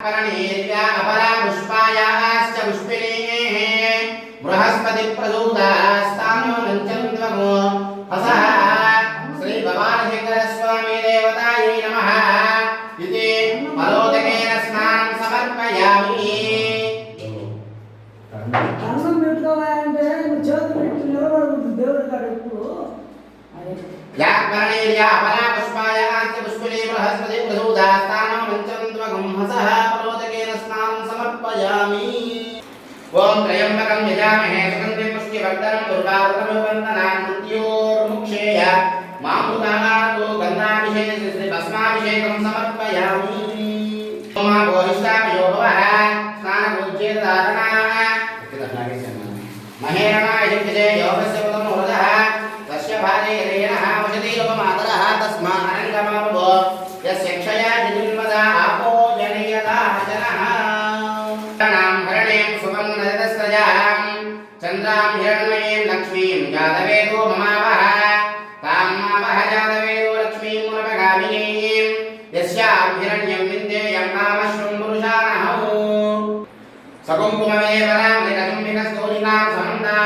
परणीर्या अपरा पुष्पायाश्च पुष्पिणीः बृहस्पतिप्रसूतास्तानो नञ्चन्द्वगो हसः श्रीभवानशङ्करस्वामी देवतायै नमः इति परोदकेन स्नानं समर्पयामि అన్నం పెట్టుకోవాలంటే నువ్వు చేతులు పెట్టి నిలబడకూడదు దేవుడి కాడ ఎప్పుడు అది या परणीर्या अपरा पुष्पायाश्च पुष्पिणी बृहस्पतिप्रसूतास्तानो नञ्चन्द्वगं हसः परोदकेन स्नानं समर्पयामि ॐ त्र्यम्बकं यजामहे सुगन्धिं पुष्टिवर्धनं दुर्गावृतमुवन्दनान् मृत्योर्मुक्षेय मामृतानातो गन्धाभिषेकं श्रीभस्माभिषेकं समर्पयामि मा भोरिष्ठापयो भवः स्नानपूज्येतदासनाः महेरणाय शिक्षते योगस्य तां हिरण्मयीं लक्ष्मीं जातवेदो ममावः तां मावः जातवेदो लक्ष्मीं मुनपगामिनीं यस्यां हिरण्यं विन्देयं नाम शृङ्गुरुशानहौ सकुङ्कुममेव नाम्निरचुम्बिकस्तूषिणां समन्दा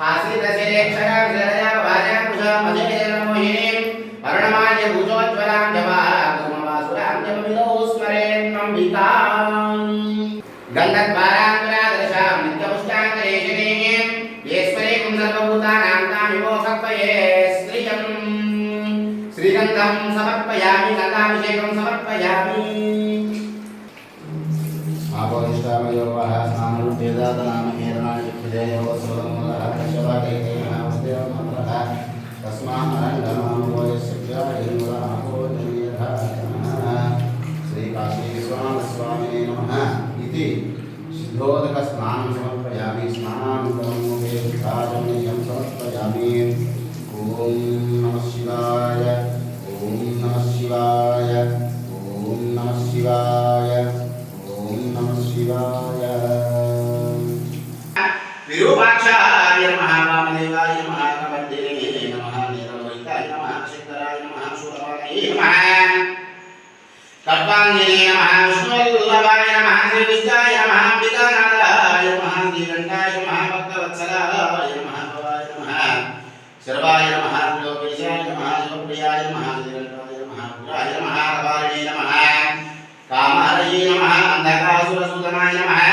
हासितशिरेक्षया विरया वाजा कुशामजयेन मोहिनीं वर्णमाल्य भुजोज्ज्वलां जवा कुमवासुरां जपविदौ स्मरेन्नं गन्धद्वारान्तरादृशां नित्यपुष्टाङ्गरेशिनीः ఈశ్వరేకం సర్వభూతానాం తామివోసర్పయే శ్రియం శ్రీగంధం సమర్పయామి గంధాభిషేకం సమర్పయామి. ఆపోదిష్టామయోవః స్నానం వేదాతనామ హేరణాని విజయోత్సవమూలః కశ్యపాకైతే నమస్తే మంత్రః తస్మాన్ అరంగమాం భోజస్య ఇంద్రః రూపాక్షాయ నమ వామదేవాయ నమ కమందిరే నమ నిరవహితాయ నమ శంకరాయ నమ సూరవాయ నమ కర్పాంగినే నమ విష్ణువల్లభాయ శర్వాయ నమ లోకేశాయ నమ శివప్రియాయ నమ శ్రీకంఠాయ కామారయే నమ అంధకాసురసూదనాయ నమ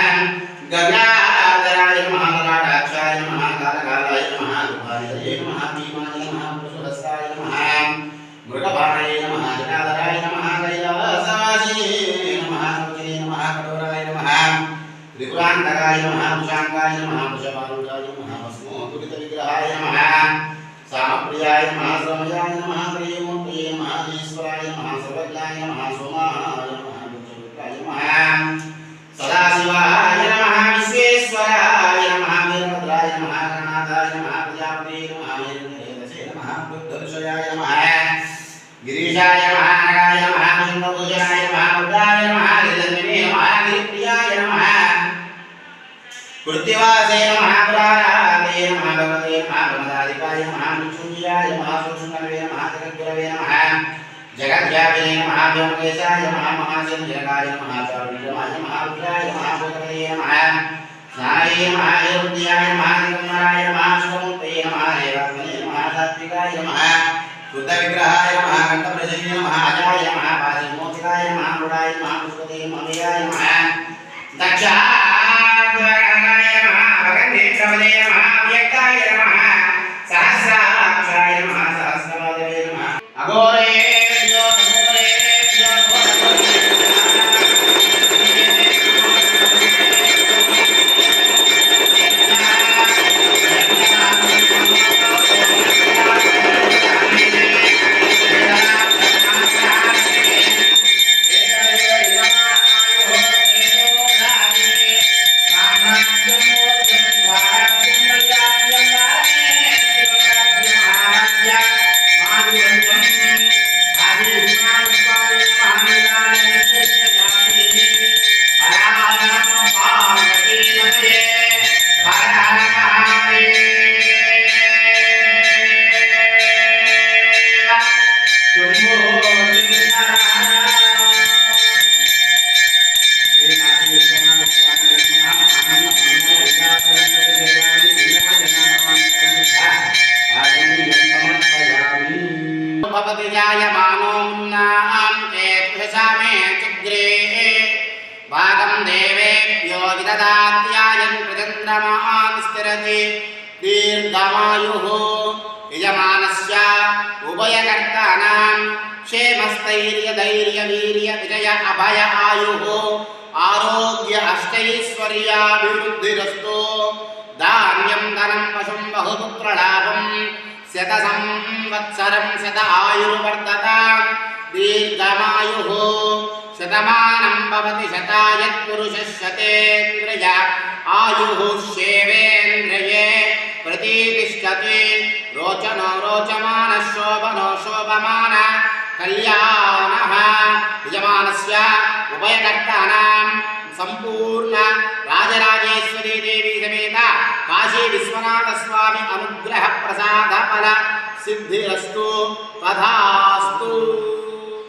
त्रिपुरान्तकाय नमः कुशाङ्गाय नमः वृषभारूढाय नमः भस्मोदुरितविग्रहाय नमः सामप्रियाय नमः श्रमयाय नमः कृत्तिवासे नमः पुराराधे नमः भगवते नमः ब्रह्मदादिकाय नमः जगद्व्यापिने नमः व्योमकेशाय नमः महाशंजनकाय नमः नमः रुद्राय नमः भूतपतये नमः। नमः निरुद्याय नमः नमः शिवमूर्तये नमः नमः अजाय नमः। पाशिमोचिकाय नमः मृडाय नमः पुष्पते ప్రచంద్రమాన్ స్థిరతి? దీర్ఘమాయుః యజమానస్య ఉభయకర్తానాం క్షేమస్థైర్య ధైర్య వీర్య విజయ అభయ ఆయుః ఆరోగ్య అష్టైశ్వర్యాభివృద్ధిరస్తు. ధాన్యం ధనం పశుం బహుపుత్రలాభం శత సంవత్సరం శత ఆయుర్వర్ధత దీర్ఘమాయుః శతమానం భవతి శతాయత్ పురుష శతేంద్రియ ఆయుః శేవేంద్రియే ప్రతిష్టతి రోచనో రోచమాన శోభనో శోభమాన కళ్యాణ. యజమానస్య ఉభయకర్తానాం సంపూర్ణ రాజరాజేశ్వరీ దేవి సమేత కాశీ